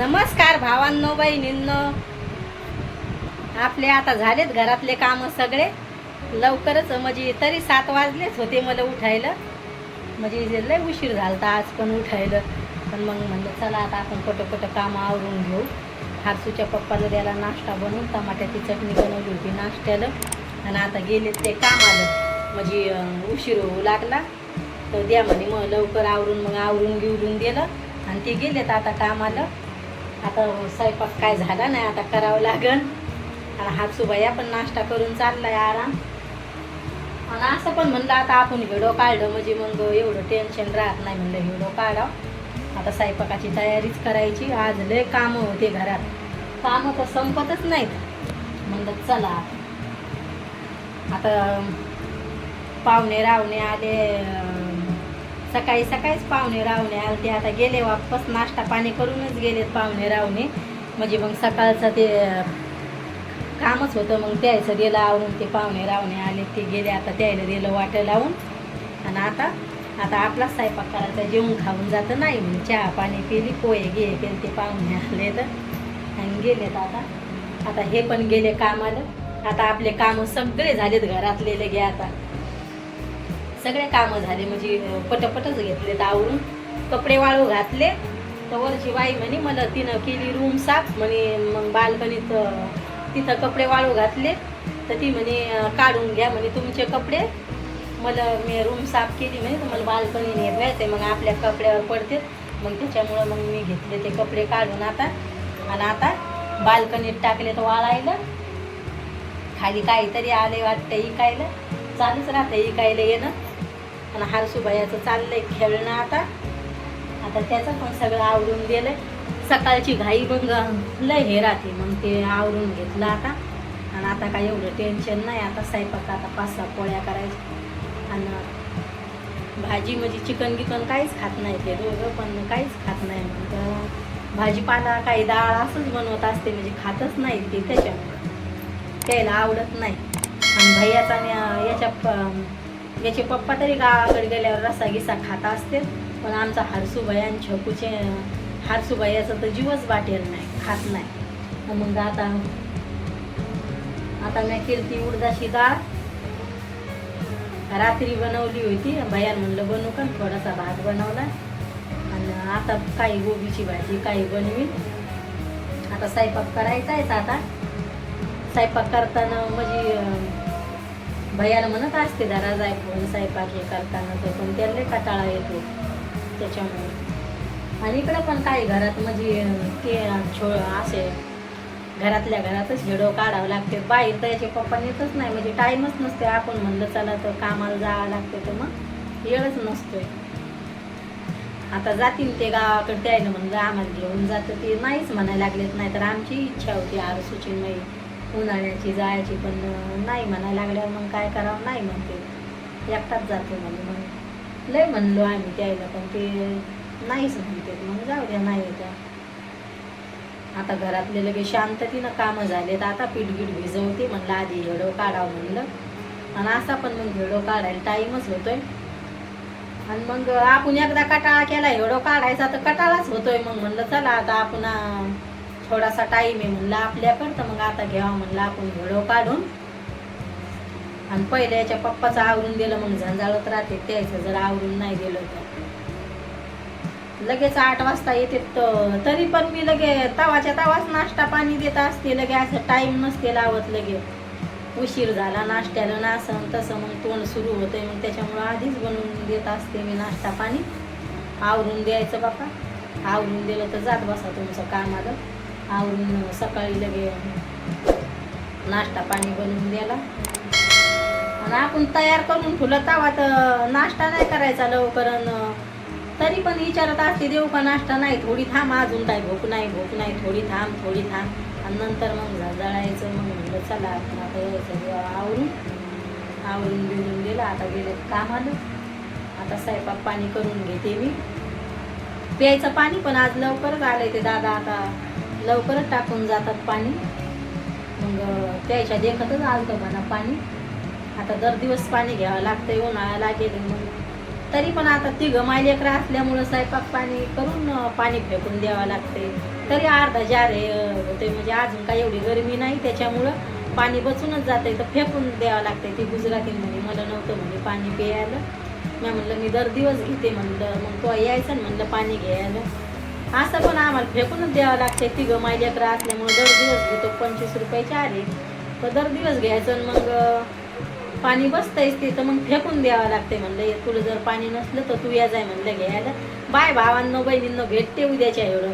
नमस्कार भावांनो बहिणींनो. आपले आता झालेत घरातले काम सगळे. लवकरच म्हणजे तरी सात वाजलेच होते मला उठायला. म्हणजे लय उशीर झालता आज पण उठायला. पण मग म्हणलं चला आता आपण कुठं कुठं काम आवरून घेऊ. हारसूच्या पप्पाला द्यायला नाश्ता बनवून टमाट्याची चटणी बनवली होती नाश्त्याला. आणि आता गेले ते काम आलं म्हणजे उशीर होऊ लागला. तर द्या म्हणे मग लवकर आवरून मग आवरून घेऊन दिलं. आणि ते गेलेत आता कामाला. आता स्वयंपाक काय झाला नाही आता करावं लागन. आणि हा सुबया पण नाश्ता करून चाललाय आराम. आणि असं पण म्हणलं आता आपण व्हिडिओ काढलं म्हणजे मग एवढं टेन्शन राहत नाही म्हणलं व्हिडिओ काढावं. आता स्वयंपाकाची तयारीच करायची. आज लय कामं होते घरात. कामं तर संपतच नाहीत. म्हणलं चला. आता पाहुणे रावणे आले सकाळी सकाळीच पाहुणे रावणे आले ते आता गेले वापस नाश्ता पाणी करूनच गेलेत पाहुणे रावणे. म्हणजे मग सकाळचं ते कामच होतं. मग द्यायचं दिलं आवरून ते पाहुणे रावणे आले. ते गेले आता त्यायला दिलं वाटं लावून. आणि आता आता आपला स्वयंपाक करायचा. जेवण खाऊन जातं. नाही म्हणून चहा पाणी पिली पोहे घे केले ते पाहुणे आले तर. आणि गेलेत आता. आता हे पण गेले कामाला. आता आपले कामं सगळे झालेत घरातले लगे आता. सगळे कामं झाले. म्हणजे अं, पटपटच घेतलेत आवरून कपडे वाळू घातले. तर वरची बाई म्हणे मला तिनं केली रूम साफ. म्हणे मग बाल्कनीत तिथं कपडे वाळू घातले. तर ती म्हणे काढून घ्या म्हणे तुमचे कपडे. मला मी रूम साफ केली म्हणे तर मला बाल्कनीने नेवायचे मग आपल्या कपड्यावर पडते. मग त्याच्यामुळं मग मी घेतले ते कपडे काढून आता. आणि आता बाल्कनीत टाकले तर वाळायला. खाली काहीतरी आले वाटतं इकायला. चालूच राहतं इकायला येणं. आणि हारसुबायाचं चाललंय खेळणं आता. आता त्याचं पण सगळं आवरून दिलंय सकाळची घाई मग लय हे राहते मग ते आवरून घेतलं आता. आणि आता काय एवढं टेन्शन नाही आता स्वयंपाक आता पाच सहा पोळ्या करायच्या. आणि भाजी म्हणजे चिकन गिकन काहीच खात नाही ते दोघं पण काहीच खात नाही मग. भाजीपाला काही डाळ असंच बनवत असते म्हणजे खातच नाही ते त्याच्यामुळं. त्याला आवडत नाही. आणि भैयाचा आणि याच्या प- याचे पप्पा तरी गावाकडे गेल्यावर रस्सा गिसा खात असते पण आमचा हरसूबाई आणि छकूचे हरसूबाईयाचा तर जीवच वाटेल नाही खात नाही. मग आता आता मी केली ती उडदाची डाळ. रात्री बनवली होती भैयान म्हणलं बनवू का थोडासा भात बनवला. आणि आता काही गोबीची भाजी काही बनवी. आता स्वयंपाक करायचा आहे आता. स्वयंपाक करताना म्हणजे भैयाला म्हणत असते दारा जाय स्वयंपाक हे करताना तर पण त्याला कटाळा येतो त्याच्यामुळे. आणि इकडं पण काही घरात म्हणजे ते छो असे घरातल्या घरातच हेडो काढावं लागते. बाहेर तर याचे पप्पा येतच नाही म्हणजे टाईमच नसते. आपण म्हणलं चला तर कामाला जावं लागते. तर मग वेळच नसतोय. आता जातील ते गावाकडे द्यायला म्हणलं आम्हाला घेऊन जातं ते नाहीच म्हणायला लागलेत. नाही तर आमची इच्छा होती आरसूची नाही. उन्हाळ्याची जायची पण नाही म्हणायला लागल्यावर मग काय करावं? नाही म्हणते. एकटाच जाते म्हणजे मग. लय म्हणलो आम्ही त्यायला पण ते नाहीच म्हणते. मग जाऊ द्या नाही त्या आता घरातले लगेच शांततेनं कामं झालेत. आता पीठगीठ भिजवते म्हणलं आधी हेडो काढावं म्हणलं. आणि असा पण मग हेडो काढायला टाईमच होतोय. आणि मग आपण एकदा कटाळा केला हेडो काढायचा तर कटाळाच होतोय. मग म्हणलं चला आता आपण थोडासा टाईम आहे म्हणलं आपल्याकडं तर मग आता घ्यावा म्हणलं आपण हेडो काढून. आणि पहिले याच्या पप्पाचं आवरून दिलं मग झंझाळत राहते. त्याचं जर आवरून नाही दिलं तर. लगेच आठ वाजता येते तरी पण मी लगे तवाच्या तवाच नाश्ता पाणी देत असते. लगे असं टाईम नसते लावत लगे. उशीर झाला नाश्त्याला नासन तसं मग तोंड सुरू होतंय. मग त्याच्यामुळं आधीच बनवून देत असते मी नाश्ता पाणी. आवरून द्यायचं बापा आवरून दिलं तर जात बसा तुमचं कामाला आवरून सकाळी लगे नाश्ता पाणी बनवून द्यायला. आणि आपण तयार करून ठेवलं तवा तर नाश्ता नाही करायचा लवकर तरी पण विचारत असते देऊ का नाश्ता नाही? थोडी थांब अजून काय भूक नाही भूक नाही थोडी थांब थोडी थांब. आणि नंतर मग जळायचं मग म्हणलं चला आपण आता यायचं आवरून. आवरून बिरून गेलं आता गेले कामाला. आता स्वयंपाक पाणी करून घेते मी. प्यायचं पाणी पण आज लवकरच आलं ते दादा आता. लवकरच टाकून जातात पाणी. मग त्याच्या देखतच आलतं म्हणा पाणी. आता दर दिवस पाणी घ्यावं लागतं उन्हाळा लागेल मग तरी पण आता तिघं मायलेकरं असल्यामुळं स्वयंपाक पाणी करून पाणी फेकून द्यावं लागते तरी अर्धा जार होते म्हणजे अजून काही एवढी गरमी नाही त्याच्यामुळं पाणी बचूनच जाते तर फेकून द्यावं लागते ती गुजराती म्हणे मला नव्हतं म्हणे पाणी प्यायला. मी म्हणलं मी दर दिवस घेते. म्हणलं मग तो यायचं ना म्हणलं पाणी घ्यायला. असं पण आम्हाला फेकूनच द्यावं लागते तिघं माझ्याकडे असल्यामुळे दर दिवस घेतो. पंचवीस रुपयाचे आले तर दर दिवस घ्यायचं आणि मग पाणी बसतंयच ते तर मग फेकून द्यावं लागते म्हणलं. तुला जर पाणी नसलं तर तू या जाय म्हणलं घ्यायला. बाय भावांनो बहिणींनो भेटते उद्याच्या एवढं